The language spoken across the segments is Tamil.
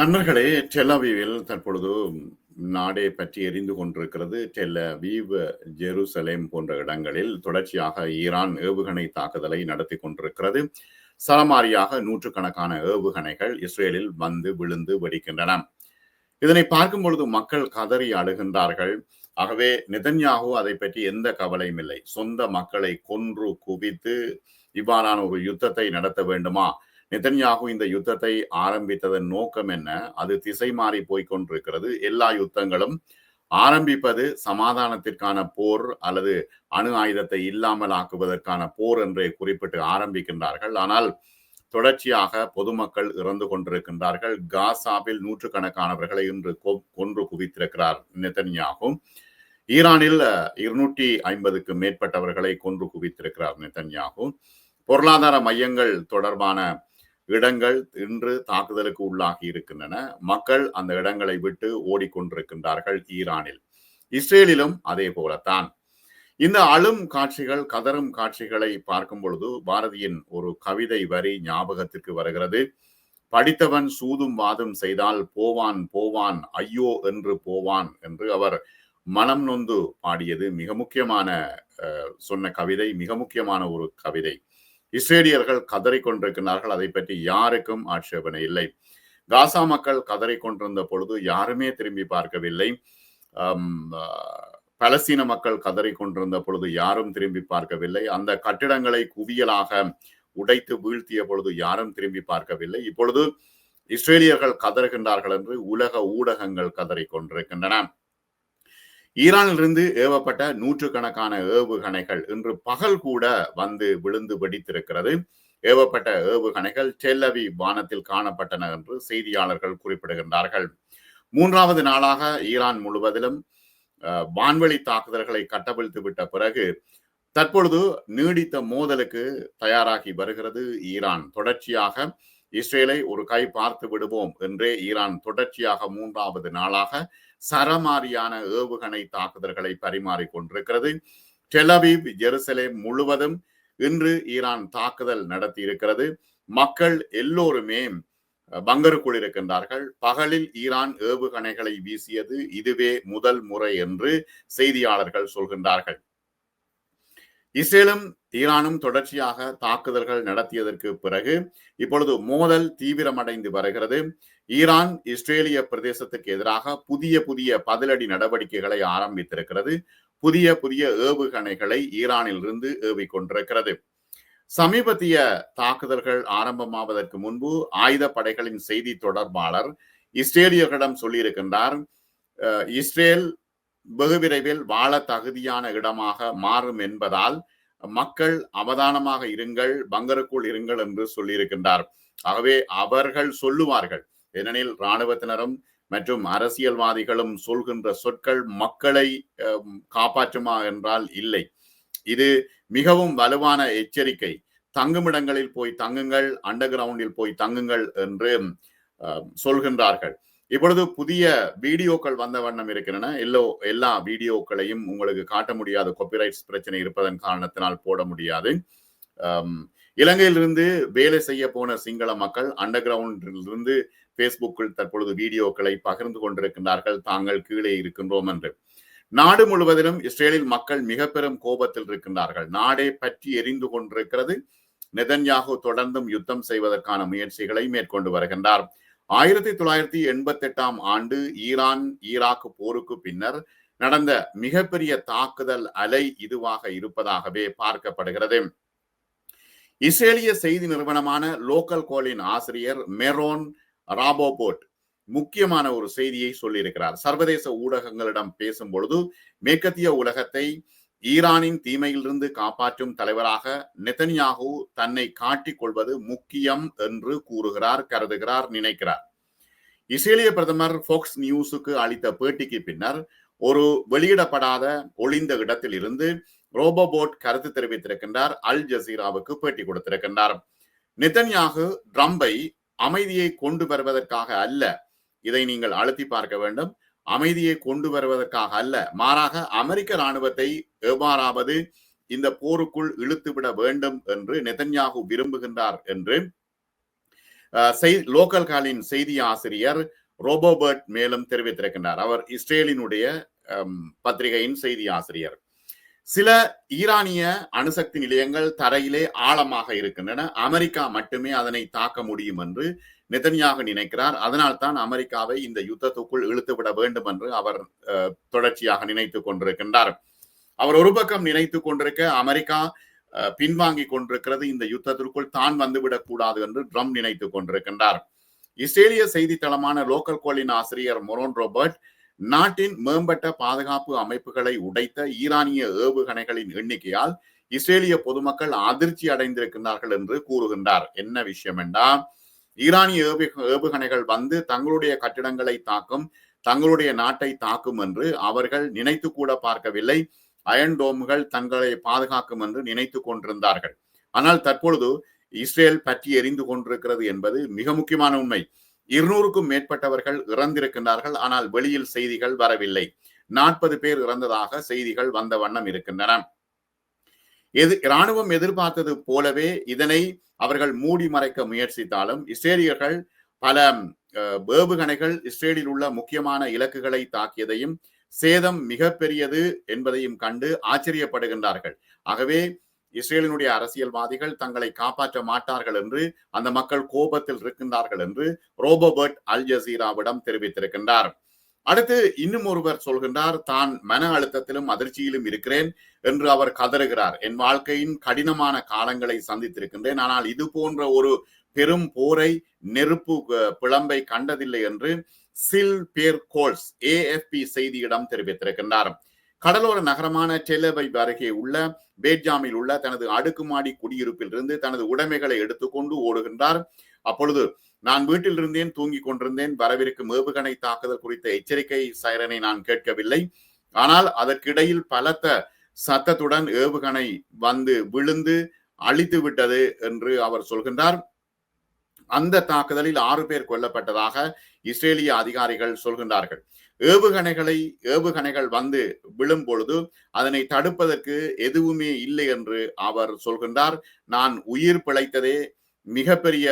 நண்பர்களே டெலாவீவில் தற்பொழுது நாடே பற்றி எரிந்து கொண்டிருக்கிறது. டெல்லவீவ் ஜெருசலேம் போன்ற இடங்களில் தொடர்ச்சியாக ஈரான் ஏவுகணை தாக்குதலை நடத்தி கொண்டிருக்கிறது. சரமாரியாக நூற்றுக்கணக்கான ஏவுகணைகள் இஸ்ரேலில் வந்து விழுந்து வெடிக்கின்றன. இதனை பார்க்கும் பொழுது மக்கள் கதறி அழுகின்றார்கள். ஆகவே நிதன்யாகு அதை பற்றி எந்த கவலையும் இல்லை. சொந்த மக்களை கொன்று குவித்து இவ்வாறான ஒரு யுத்தத்தை நடத்த வேண்டுமா? நிதன்யாகு இந்த யுத்தத்தை ஆரம்பித்ததன் நோக்கம் என்ன? அது திசை மாறி போய்கொண்டிருக்கிறது எல்லா யுத்தங்களும் ஆரம்பிப்பது சமாதானத்திற்கான போர் அல்லது அணு ஆயுதத்தை இல்லாமல் ஆக்குவதற்கான போர் என்றே குறிப்பிட்டு ஆரம்பிக்கின்றார்கள். ஆனால் தொடர்ச்சியாக பொதுமக்கள் இறந்து கொண்டிருக்கின்றார்கள். காசாவில் நூற்றுக்கணக்கானவர்களை இன்று கொன்று குவித்திருக்கிறார் நெத்தன்யாகும் ஈரானில் இருநூற்றி ஐம்பதுக்கு மேற்பட்டவர்களை கொன்று குவித்திருக்கிறார் நெத்தன்யாகு பொருளாதார மையங்கள் தொடர்பான இடங்கள் இன்று தாக்குதலுக்கு உள்ளாகி இருக்கின்றன. மக்கள் அந்த இடங்களை விட்டு ஓடிக்கொண்டிருக்கின்றார்கள் ஈரானில். இஸ்ரேலிலும் அதே போலத்தான். இந்த அழும் காட்சிகள் கதரும் காட்சிகளை பார்க்கும் பொழுது பாரதியின் ஒரு கவிதை வரி ஞாபகத்திற்கு வருகிறது. படித்தவன் சூதும் வாதும் செய்தால் போவான் போவான் ஐயோ என்று போவான் என்று அவர் மனம் நொந்து பாடியது மிக முக்கியமான சொன்ன கவிதை மிக முக்கியமான ஒரு கவிதை. இஸ்ரேலியர்கள் கதறிக்கொண்டிருக்கிறார்கள் அதை பற்றி யாருக்கும் ஆட்சேபனை இல்லை. காசா மக்கள் கதறிக்கொண்டிருந்த பொழுது யாருமே திரும்பி பார்க்கவில்லை. பலஸ்தீன மக்கள் கதறிக்கொண்டிருந்த பொழுது யாரும் திரும்பி பார்க்கவில்லை. அந்த கட்டிடங்களை குவியலாக உடைத்து வீழ்த்திய பொழுது யாரும் திரும்பி பார்க்கவில்லை. இப்பொழுது இஸ்ரேலியர்கள் கதறுகின்றார்கள் என்று உலக ஊடகங்கள் கதறிக்கொண்டிருக்கின்றன ஈரானிலிருந்து ஏவப்பட்ட நூற்றுக்கணக்கான ஏவுகணைகள் இன்று பகல் கூட வந்து விழுந்து வெடித்திருக்கிறது. ஏவப்பட்ட ஏவுகணைகள் டெல்லவி வானத்தில் காணப்பட்டன என்று செய்தியாளர்கள் குறிப்பிடுகின்றார்கள். மூன்றாவது நாளாக ஈரான் முழுவதிலும் வான்வெளி தாக்குதல்களை கட்டவிழ்த்து விட்ட பிறகு தற்பொழுது நீடித்த மோதலுக்கு தயாராகி வருகிறது ஈரான். தொடர்ச்சியாக இஸ்ரேலை ஒரு கை பார்த்து விடுவோம் என்றே ஈரான் தொடர்ச்சியாக மூன்றாவது நாளாக சரமாரியான ஏவுகணை தாக்குதல்களை பரிமாறிக்கொண்டிருக்கிறது. டெலவீவ் ஜெருசலேம் முழுவதும் இன்று ஈரான் தாக்குதல் நடத்தி இருக்கிறது மக்கள் எல்லோருமே பங்கருக்குள் இருக்கின்றார்கள். பகலில் ஈரான் ஏவுகணைகளை வீசியது இதுவே முதல் முறை என்று செய்தியாளர்கள் சொல்கின்றார்கள். இஸ்ரேலும் ஈரானும் தொடர்ச்சியாக தாக்குதல்கள் நடத்தியதற்கு பிறகு இப்பொழுது மோதல் தீவிரமடைந்து வருகிறது. ஈரான் இஸ்ரேலிய பிரதேசத்துக்கு எதிராக புதிய புதிய பதிலடி நடவடிக்கைகளை ஆரம்பித்திருக்கிறது. புதிய புதிய ஏவுகணைகளை ஈரானிலிருந்து ஏவிக் கொண்டிருக்கிறது சமீபத்திய தாக்குதல்கள் ஆரம்பமாவதற்கு முன்பு ஆயுத படைகளின் செய்தி தொடர்பாளர் இஸ்ரேலியர்களிடம் சொல்லியிருக்கின்றார் இஸ்ரேல் வெகு விரைவில் வாழ தகுதியான இடமாக மாறும் என்பதால் மக்கள் அவதானமாக இருங்கள் பங்கருக்குள் இருங்கள் என்று சொல்லியிருக்கின்றார். ஆகவே அவர்கள் சொல்லுவார்கள் ஏனெனில் இராணுவத்தினரும் மற்றும் அரசியல்வாதிகளும் சொல்கின்ற சொற்கள் மக்களை காப்பாற்றுமா என்றால் இல்லை. இது மிகவும் வலுவான எச்சரிக்கை. தங்குமிடங்களில் போய் தங்குங்கள் அண்டர் கிரவுண்டில் போய் தங்குங்கள் என்று சொல்கின்றார்கள். இப்பொழுது புதிய வீடியோக்கள் வந்த வண்ணம் இருக்கின்றன. எல்லோ எல்லா வீடியோக்களையும் உங்களுக்கு காட்ட முடியாத காப்பிரைட்ஸ் பிரச்சனை இருப்பதன் காரணத்தினால் போட முடியாது. இலங்கையிலிருந்து வேலை செய்ய போன சிங்கள மக்கள் அண்டர் கிரவுண்டிலிருந்து பேஸ்புக்கில் தற்பொழுது வீடியோக்களை பகிர்ந்து கொண்டிருக்கின்றார்கள். தாங்கள் கீழே இருக்கின்றோம் என்று. நாடு முழுவதிலும் இஸ்ரேலில் மக்கள் மிக பெரும் கோபத்தில் இருக்கின்றார்கள். நாடே பற்றி எரிந்து கொண்டிருக்கிறது. நெதன்யாகு தொடர்ந்தும் யுத்தம் செய்வதற்கான முயற்சிகளை மேற்கொண்டு வருகின்றார். ஆயிரத்தி தொள்ளாயிரத்தி எண்பத்தி எட்டாம் ஆண்டு ஈரான் ஈராக் போருக்கு பின்னர் நடந்த மிகப்பெரிய தாக்குதல் அலை இதுவாக இருப்பதாகவே பார்க்கப்படுகிறது. இஸ்ரேலிய செய்தி நிறுவனமான லோக்கல் கோலின் ஆசிரியர் மெரோன் ராபோபோட் முக்கியமான ஒரு செய்தியை சொல்லியிருக்கிறார். சர்வதேச ஊடகங்களிடம் பேசும் பொழுது மேற்கத்திய உலகத்தை ஈரானின் தீமையிலிருந்து காப்பாற்றும் தலைவராக நெதன்யாகு தன்னை காட்டிக் கொள்வது முக்கியம் என்று கூறுகிறார் கருதுகிறார் நினைக்கிறார். இஸ்ரேலிய பிரதமர் ஃபோக்ஸ் நியூஸுக்கு அளித்த பேட்டிக்கு பின்னர் ஒரு வெளியிடப்படாத ஒளிந்த இடத்தில் இருந்து ரோபோபோட் கருத்து தெரிவித்திருக்கின்றார் அல் ஜசீராவுக்கு பேட்டி கொடுத்திருக்கின்றார். நிதன்யாகு ட்ரம்பை அமைதியை கொண்டு வருவதற்காக அல்ல இதை நீங்கள் அழுத்தி பார்க்க வேண்டும். அமைதியை கொண்டு வருவதற்காக அல்ல மாறாக அமெரிக்க ராணுவத்தை எவ்வாறாவது இந்த போருக்குள் இழுத்துவிட வேண்டும் என்று நெதன்யாகு விரும்புகின்றார் என்று லோக்கல் காலின் செய்தி ஆசிரியர் ரோபோபர்ட் மேலும் தெரிவித்திருக்கின்றார். அவர் இஸ்ரேலினுடைய பத்திரிகையின் செய்தி ஆசிரியர். சில ஈரானிய அணுசக்தி நிலையங்கள் தரையிலே ஆழமாக இருக்கின்றன. அமெரிக்கா மட்டுமே அதனை தாக்க முடியும் என்று நிதனியாக நினைக்கிறார். அதனால் தான் அமெரிக்காவை இந்த யுத்தத்துக்குள் இழுத்துவிட வேண்டும் என்று அவர் தொடர்ச்சியாக நினைத்துக் கொண்டிருக்கின்றார். அவர் ஒரு பக்கம் நினைத்துக் கொண்டிருக்க அமெரிக்கா பின்வாங்கி கொண்டிருக்கிறது. இந்த யுத்தத்திற்குள் தான் வந்துவிடக் கூடாது என்று ட்ரம் நினைத்துக் கொண்டிருக்கின்றார். இஸ்ரேலிய செய்தித்தளமான லோக்கல் கோலின் ஆசிரியர் மொரோன் ரோபர்ட் நாட்டின் மேம்பட்ட பாதுகாப்பு அமைப்புகளை உடைத்த ஈரானிய ஏவுகணைகளின் எண்ணிக்கையால் இஸ்ரேலிய பொதுமக்கள் அதிர்ச்சி அடைந்திருக்கிறார்கள் என்று கூறுகின்றார். என்ன விஷயம் என்றால் ஈரானிய ஏவுகணைகள் வந்து தங்களுடைய கட்டிடங்களை தாக்கும் தங்களுடைய நாட்டை தாக்கும் என்று அவர்கள் நினைத்து கூட பார்க்கவில்லை. அயன் டோம்கள் தங்களை பாதுகாக்கும் என்று நினைத்து கொண்டிருந்தார்கள். ஆனால் தற்பொழுது இஸ்ரேல் பற்றி எரிந்து கொண்டிருக்கிறது என்பது மிக முக்கியமான உண்மை. இருநூறுக்கும் மேற்பட்டவர்கள் இறந்திருக்கின்றார்கள் ஆனால் வெளியில் செய்திகள் வரவில்லை. நாற்பது பேர் இறந்ததாக செய்திகள் வந்த வண்ணம் இருக்கின்றன. எது இராணுவம் எதிர்பார்த்தது போலவே இதனை அவர்கள் மூடி மறைக்க முயற்சித்தாலும் இஸ்ரேலியர்கள் பல வேவுகணைகள் இஸ்ரேலில் உள்ள முக்கியமான இலக்குகளை தாக்கியதையும் சேதம் மிக பெரியது என்பதையும் கண்டு ஆச்சரியப்படுகின்றார்கள். ஆகவே இஸ்ரேலினுடைய அரசியல்வாதிகள் தங்களை காப்பாற்ற மாட்டார்கள் என்று அந்த மக்கள் கோபத்தில் இருக்கின்றார்கள் என்று ரோபோபர்ட் அல் ஜசீராவிடம் தெரிவித்திருக்கின்றார். அடுத்து இன்னும் ஒருவர் சொல்கின்றார் தான் மன அழுத்தத்திலும் அதிர்ச்சியிலும் இருக்கிறேன் என்று அவர் கதறுகிறார். என் வாழ்க்கையின் கடினமான காலங்களை சந்தித்திருக்கின்றேன். ஆனால் இது போன்ற ஒரு பெரும் போரை நெருப்பு பிளம்பை கண்டதில்லை என்று சில் பேர் கோல்ஸ் ஏஎஃப்பி செய்தியிடம் தெரிவித்திருக்கின்றார். கடலோர நகரமான டெலவை அருகே உள்ள பேட்ஜாமில் உள்ள தனது அடுக்குமாடி குடியிருப்பில் இருந்து தனது உடைமைகளை எடுத்துக்கொண்டு ஓடுகின்றார். அப்பொழுது நான் வீட்டில் இருந்தேன் தூங்கிக் கொண்டிருந்தேன் வரவிருக்கும் ஏவுகணை தாக்குதல் குறித்த எச்சரிக்கை சைரனை நான் கேட்கவில்லை. ஆனால் அதற்கிடையில் பலத்த சத்தத்துடன் ஏவுகணை வந்து விழுந்து அழித்து விட்டது என்று அவர் சொல்கின்றார். அந்த தாக்குதலில் ஆறு பேர் கொல்லப்பட்டதாக இஸ்ரேலிய அதிகாரிகள் சொல்கின்றார்கள். ஏவுகணைகளை ஏவுகணைகள் வந்து விழும் பொழுது அதனை தடுப்பதற்கு எதுவுமே இல்லை என்று அவர் சொல்கின்றார். நான் உயிர் பிழைத்ததே மிகப்பெரிய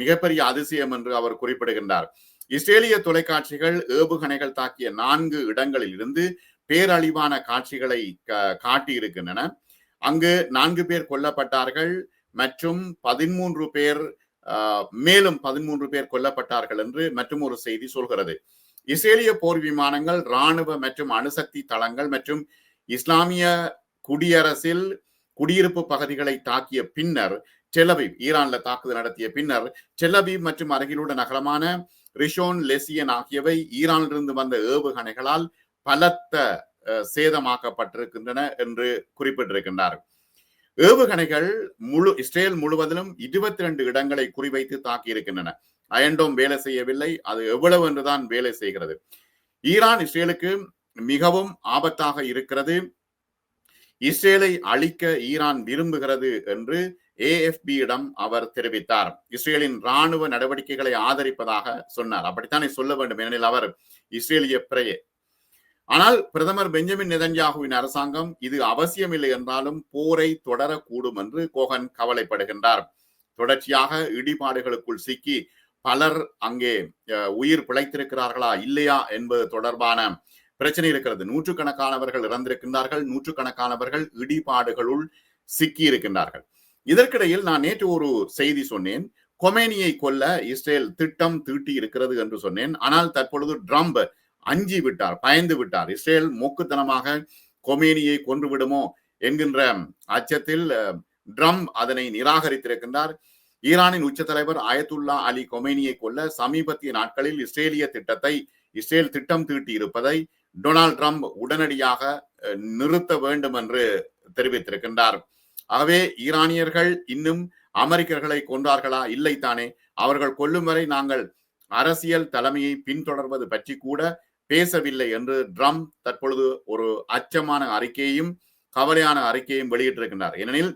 மிகப்பெரிய அதிசயம் என்று அவர் குறிப்பிடுகின்றார். இஸ்ரேலிய தொலைக்காட்சிகள் ஏவுகணைகள் தாக்கிய நான்கு இடங்களில் இருந்து பேரழிவான காட்சிகளை காட்டியிருக்கின்றன. அங்கு நான்கு பேர் கொல்லப்பட்டார்கள் மற்றும் பதிமூன்று பேர் மேலும் பதிமூன்று பேர் கொல்லப்பட்டார்கள் என்று மற்றும் ஒரு செய்தி சொல்கிறது. இஸ்ரேலிய போர் விமானங்கள் இராணுவ மற்றும் அணுசக்தி தளங்கள் மற்றும் இஸ்லாமிய குடியரசில் குடியிருப்பு பகுதிகளை தாக்கிய பின்னர் செலவி ஈரான்ல தாக்குதல் நடத்திய பின்னர் டெலவிவ் மற்றும் அருகிலுள்ள நகரமான ரிஷோன் லெசியன் ஆகியவை ஈரானிலிருந்து வந்த ஏவுகணைகளால் பலத்த சேதமாக்கப்பட்டிருக்கின்றன என்று குறிப்பிட்டிருக்கின்றார். ஏவுகணைகள் முழு இஸ்ரேல் முழுவதிலும் இருபத்தி ரெண்டு இடங்களை குறிவைத்து தாக்கியிருக்கின்றன. அயன்டோம் வேலை செய்யவில்லை. அது எவ்வளவு என்றுதான் வேலை செய்கிறது. ஈரான் இஸ்ரேலுக்கு மிகவும் ஆபத்தாக இருக்கிறது. இஸ்ரேலை அழிக்க ஈரான் விரும்புகிறது என்று ஏஎஃபியிடம் அவர் தெரிவித்தார். இஸ்ரேலின் ராணுவ நடவடிக்கைகளை ஆதரிப்பதாக சொன்னார். அப்படித்தானே சொல்ல வேண்டும் ஏனெனில் அவர் இஸ்ரேலிய பிரயே ஆனால் பிரதமர் பெஞ்சமின் நெதன்யாகுவின் அரசாங்கம் இது அவசியமில்லை என்றாலும் போரை தொடரக்கூடும் என்று கோகன் கவலைப்படுகின்றார். தொடர்ச்சியாக இடிபாடுகளுக்குள் சிக்கி பலர் அங்கே உயிர் பிழைத்திருக்கிறார்களா இல்லையா என்பது தொடர்பான பிரச்சனை இருக்கிறது. நூற்றுக்கணக்கானவர்கள் இறந்திருக்கின்றார்கள். நூற்றுக்கணக்கானவர்கள் இடிபாடுகளுள் சிக்கி இருக்கின்றார்கள் இதற்கிடையில் நான் நேற்று ஒரு செய்தி சொன்னேன். கொமேனியை கொல்ல இஸ்ரேல் திட்டம் தீட்டி இருக்கிறது என்று சொன்னேன். ஆனால் தற்பொழுது ட்ரம்ப் அஞ்சி விட்டார் பயந்து விட்டார். இஸ்ரேல் மூக்குத்தனமாக கொமேனியை கொன்று விடுமோ என்கின்ற அச்சத்தில் ட்ரம் அதனை நிராகரித்திருக்கின்றார். ஈரானின் உச்ச தலைவர் அயத்துல்லா அலி கொமேனியை கொல்ல சமீபத்திய நாட்களில் இஸ்ரேலிய திட்டத்தை இஸ்ரேல் திட்டம் தீட்டி இருப்பதை டொனால்ட் ட்ரம்ப் உடனடியாக நிறுத்த வேண்டும் என்று தெரிவித்திருக்கின்றார். ஆகவே ஈரானியர்கள் இன்னும் அமெரிக்கர்களை கொன்றார்களா? இல்லை தானே அவர்கள் கொல்லும் வரை நாங்கள் அரசியல் தலைமையை பின்தொடர்வது பற்றி கூட பேசவில்லை என்று ட்ரம்ப் தற்பொழுது ஒரு அச்சமான அறிக்கையையும் கவலையான அறிக்கையும் வெளியிட்டிருக்கின்றார். ஏனெனில்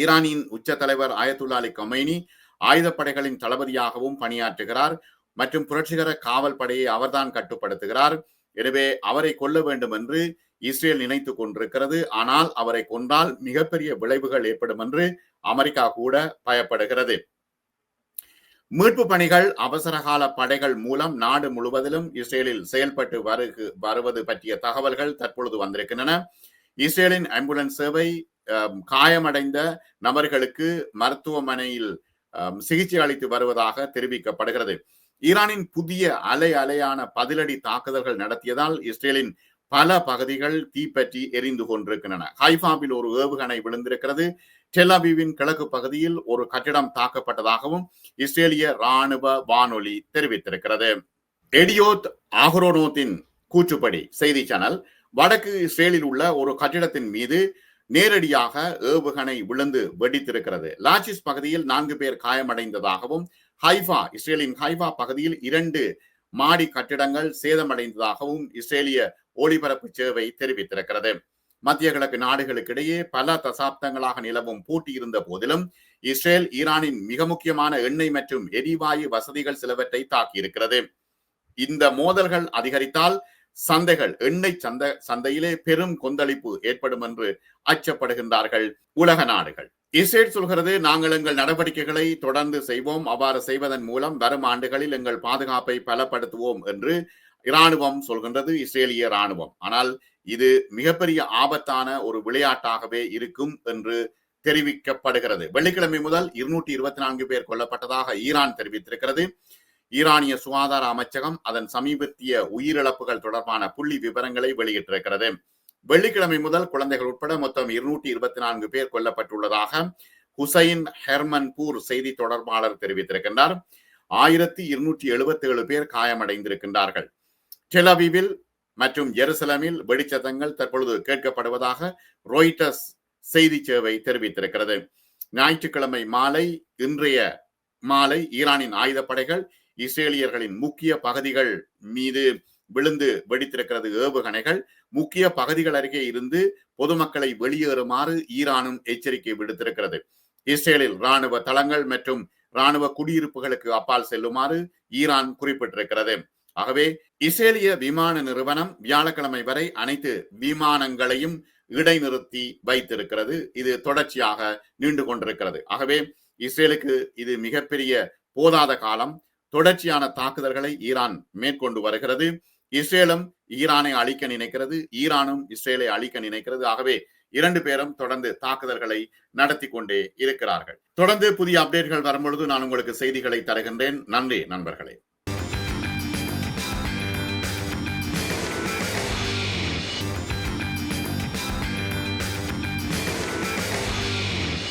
ஈரானின் உச்ச தலைவர் ஆயத்துல்லா அலி கமைனி ஆயுதப்படைகளின் தளபதியாகவும் பணியாற்றுகிறார் மற்றும் புரட்சிகர காவல் படையை அவர்தான் கட்டுப்படுத்துகிறார். எனவே அவரை கொல்ல வேண்டும் என்று இஸ்ரேல் நினைத்து கொண்டிருக்கிறது. ஆனால் அவரை கொன்றால் மிகப்பெரிய விளைவுகள் ஏற்படும் என்று அமெரிக்கா கூட பயப்படுகிறது. மீட்பு பணிகள் அவசரகால படைகள் மூலம் நாடு முழுவதிலும் இஸ்ரேலில் செயல்பட்டு வருகு வருவது பற்றிய தகவல்கள் தற்பொழுது வந்திருக்கின்றன. இஸ்ரேலின் ஆம்புலன்ஸ் சேவை காயமடைந்த நபர்களுக்கு மருத்துவமனையில் சிகிச்சை அளித்து வருவதாக தெரிவிக்கப்படுகிறது. ஈரானின் புதிய அலை அலையான பதிலடி தாக்குதல்கள் நடத்தியதால் இஸ்ரேலின் பல பகுதிகள் தீப்பற்றி எரிந்து கொண்டிருக்கின்றன. ஹைஃபாவில் ஒரு ஏவுகணை விழுந்திருக்கிறது. டெல்லாபீவின் கிழக்கு பகுதியில் ஒரு கட்டிடம் தாக்கப்பட்டதாகவும் இஸ்ரேலிய ராணுவ வானொலி தெரிவித்திருக்கிறது. எடியோத் ஆஹ்ரோனோத்தின் கூற்றுப்படி செய்தி சேனல் வடக்கு இஸ்ரேலில் உள்ள ஒரு கட்டிடத்தின் மீது நேரடியாக ஏவுகணை விழுந்து வெடித்திருக்கிறது. லாச்சிஸ் பகுதியில் நான்கு பேர் காயமடைந்ததாகவும் ஹைஃபா இஸ்ரேலின் ஹைஃபா பகுதியில் இரண்டு மாடி கட்டிடங்கள் சேதமடைந்ததாகவும் இஸ்ரேலிய ஒளிபரப்பு சேவை தெரிவித்திருக்கிறது. மத்திய கிழக்கு நாடுகளுக்கிடையே பல தசாப்தங்களாக நிலவும் போட்டி இருந்த போதிலும் இஸ்ரேல் ஈரானின் மிக முக்கியமான எண்ணெய் மற்றும் எரிவாயு வசதிகள் சிலவற்றை தாக்கியிருக்கிறது. இந்த மோதல்கள் அதிகரித்தால் சந்தைகள் எண்ணெய் சந்தை சந்தையிலே பெரும் கொந்தளிப்பு ஏற்படும் என்று அச்சப்படுகின்றார்கள் உலக நாடுகள். இஸ்ரேல் சொல்கிறது நாங்கள் எங்கள் நடவடிக்கைகளை தொடர்ந்து செய்வோம். அவ்வாறு செய்வதன் மூலம் வரும் ஆண்டுகளில் எங்கள் பாதுகாப்பை பலப்படுத்துவோம் என்று இராணுவம் சொல்கின்றது இஸ்ரேலிய இராணுவம். ஆனால் இது மிகப்பெரிய ஆபத்தான ஒரு விளையாட்டாகவே இருக்கும் என்று தெரிவிக்கப்படுகிறது. வெள்ளிக்கிழமை முதல் இருநூற்றி இருபத்தி நான்கு பேர் கொல்லப்பட்டதாக ஈரான் தெரிவித்திருக்கிறது. ஈரானிய சுகாதார அமைச்சகம் அதன் சமீபத்திய உயிரிழப்புகள் தொடர்பான புள்ளி விவரங்களை வெளியிட்டிருக்கிறது. வெள்ளிக்கிழமை முதல் குழந்தைகள் உட்பட மொத்தம் இருநூற்றி இருபத்தி நான்கு பேர் கொல்லப்பட்டுள்ளதாக ஹுசைன் ஹெர்மன்பூர் செய்தி தொடர்பாளர் தெரிவித்திருக்கின்றார். ஆயிரத்தி இருநூற்றி எழுபத்தி ஏழு பேர் காயமடைந்திருக்கின்றார்கள். டெலவிவில் மற்றும் ஜெருசலமில் வெடிச்சதங்கள் தற்பொழுது கேட்கப்படுவதாக ரொய்டர்ஸ் செய்தி சேவை தெரிவித்திருக்கிறது. ஞாயிற்றுக்கிழமை மாலை இன்றைய மாலை ஈரானின் ஆயுதப்படைகள் இஸ்ரேலியர்களின் முக்கிய பகுதிகள் மீது விழுந்து வெடித்திருக்கிறது ஏவுகணைகள். முக்கிய பகுதிகள் அருகே இருந்து பொதுமக்களை வெளியேறுமாறு ஈரானும் எச்சரிக்கை விடுத்திருக்கிறது. இஸ்ரேலில் ராணுவ தளங்கள் மற்றும் ராணுவ குடியிருப்புகளுக்கு அப்பால் செல்லுமாறு ஈரான் குறிப்பிட்டிருக்கிறது. ஆகவே இஸ்ரேலிய விமான நிறுவனம் வியாழக்கிழமை வரை அனைத்து விமானங்களையும் இடைநிறுத்தி வைத்திருக்கிறது. இது தொடர்ச்சியாக நீண்டு கொண்டிருக்கிறது. ஆகவே இஸ்ரேலுக்கு இது மிகப்பெரிய போதாத காலம். தொடர்ச்சியான தாக்குதல்களை ஈரான் மேற்கொண்டு வருகிறது. இஸ்ரேலும் ஈரானை அழிக்க நினைக்கிறது. ஈரானும் இஸ்ரேலை அழிக்க நினைக்கிறது. ஆகவே இரண்டு பேரும் தொடர்ந்து தாக்குதல்களை நடத்தி கொண்டே இருக்கிறார்கள். தொடர்ந்து புதிய அப்டேட்கள் வரும்பொழுது நான் உங்களுக்கு செய்திகளை தருகின்றேன். நன்றி நண்பர்களே.